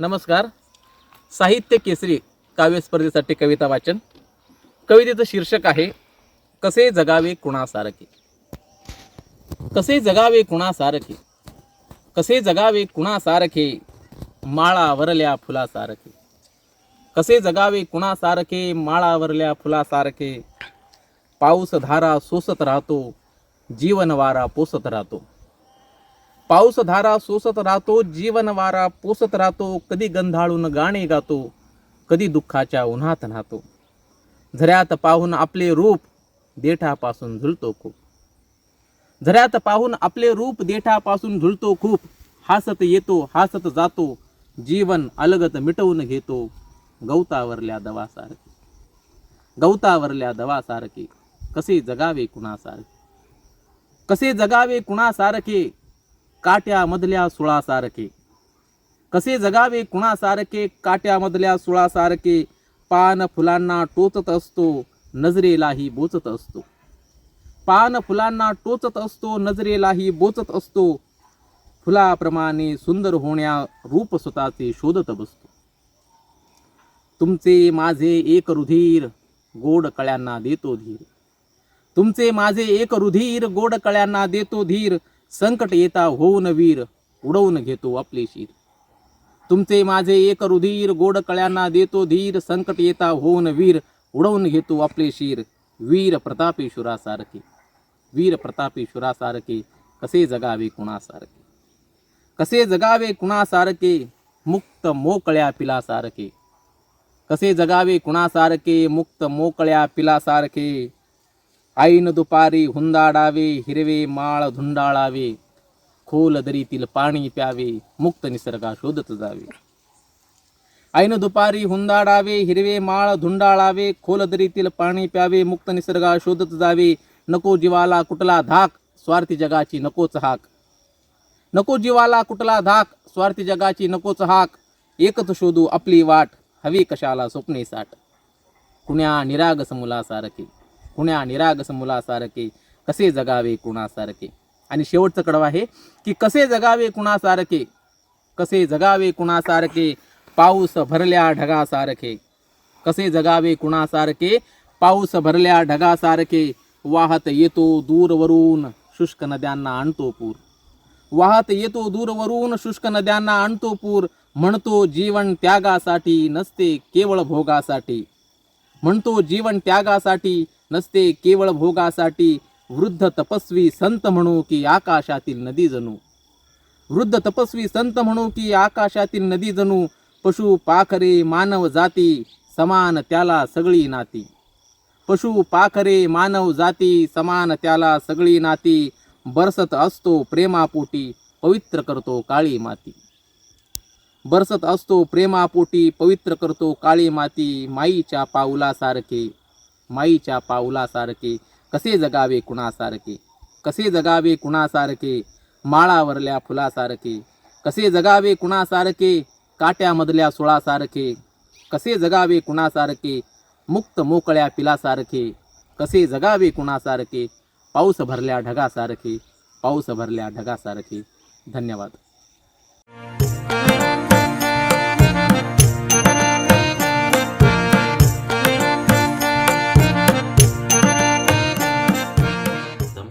नमस्कार. साहित्य केसरी काव्य स्पर्धेसाठी कविता वाचन. कवितेचं शीर्षक आहे कसे जगावे कुणासारखे? कसे जगावे कुणासारखे? कसे जगावे कुणासारखे? माळा वरल्या फुलासारखे. कसे जगावे कुणासारखे? माळा वरल्या फुलासारखे. पाऊस धारा सोसत राहतो जीवनवारा पोसत राहतो. पाऊसधारा सोसत राहतो जीवन वारा पोसत राहतो कधी गंधाळून गाणे गातो कधी दुःखाच्या उन्हात राहतो झऱ्यात पाहून आपले रूप देठापासून झुलतो खूप. झऱ्यात पाहून आपले रूप देठापासून झुलतो खूप. हासत येतो हासत जातो जीवन अलगत मिटवून घेतो गवतावरल्या दवासारखे. गवतावरल्या दवासारखे कसे जगावे कुणासारखे? कसे जगावे कुणासारखे? काट्यामधल्या सुळासारखे कसे जगावे कुणासारखे काट्यामधल्या सुळासारखे पान फुलांना टोचत असतो नजरेलाही बोचत असतो. पान फुलांना टोचत असतो नजरेलाही बोचत असतो. फुलाप्रमाणे सुंदर होण्या रूप स्वतःचे शोधत बसतो. तुमचे माझे एक रुधीर गोड कळ्यांना देतो धीर. तुमचे माझे एक रुधीर गोड कळ्यांना देतो धीर. संकट येता होऊन वीर उडवून घेतो आपले शिर. तुमचे माझे एक रुधीर गोड कळ्यांना देतो धीर संकट येता होऊन वीर उडवून घेतो आपले शिर. वीर प्रतापेश्वरासारखे वीर प्रतापेश्वरासारखे कसे जगावे कुणासारखे कसे जगावे कुणासारखे मुक्त मोकळ्या पिलासारखे कसे जगावे कुणासारखे मुक्त मोकळ्या पिलासारखे आईन दुपारी हुंदाडावे हिरवे माळ धुंडाळावे खोल दरीतील पाणी प्यावे मुक्त निसर्गा शोधत जावे. आईन दुपारी हुंदाडावे हिरवे माळ धुंडाळावे खोल दरीतील पाणी प्यावे मुक्त निसर्गा शोधत जावे. नको जीवाला कुठला धाक स्वार्थी जगाची नकोच हाक. नको जीवाला कुठला धाक स्वार्थी जगाची नकोच हाक. एकच शोधू आपली वाट हवी कशाला स्वप्ने साठ. कुण्या निरागस मुलासारखे. कुण्या निरागस मुलासारखे कसे जगावे कुणासारखे? आणि शेवटचं कडवं आहे की कसे जगावे कुणासारखे? कसे जगावे कुणासारखे? पाऊस भरल्या ढगासारखे. कसे जगावे कुणासारखे? पाऊस भरल्या ढगासारखे. वाहत येतो दूरवरून शुष्क नद्यांना आणतो पूर वाहत येतो दूरवरून शुष्क नद्यांना आणतो पूर म्हणतो जीवन त्यागासाठी नसते केवळ भोगासाठी. म्हणतो जीवन त्यागासाठी नसते केवळ भोगासाठी वृद्ध तपस्वी संत म्हणू की आकाशातील नदी जणू. वृद्ध तपस्वी संत म्हणू की आकाशातील नदी जणू. पशु पाखरे मानव जाती समान त्याला सगळी नाती. पशु पाखरे मानव जाती समान त्याला सगळी नाती. बरसत असतो प्रेमापोटी पवित्र करतो काळी माती. बरसत असतो प्रेमापोटी पवित्र करतो काळी माती माईच्या पाऊलासारखे माईच्या पाऊलासारखे कसे जगावे कुणासारखे? कसे जगावे कुणासारखे? माळावरल्या फुलासारखे. कसे जगावे कुणासारखे? काट्यामधल्या सुळासारखे. कसे जगावे कुणासारखे? मुक्त मोकळ्या पिलासारखे. कसे जगावे कुणासारखे? पाऊस भरल्या ढगासारखे. पाऊस भरल्या ढगासारखे. धन्यवाद.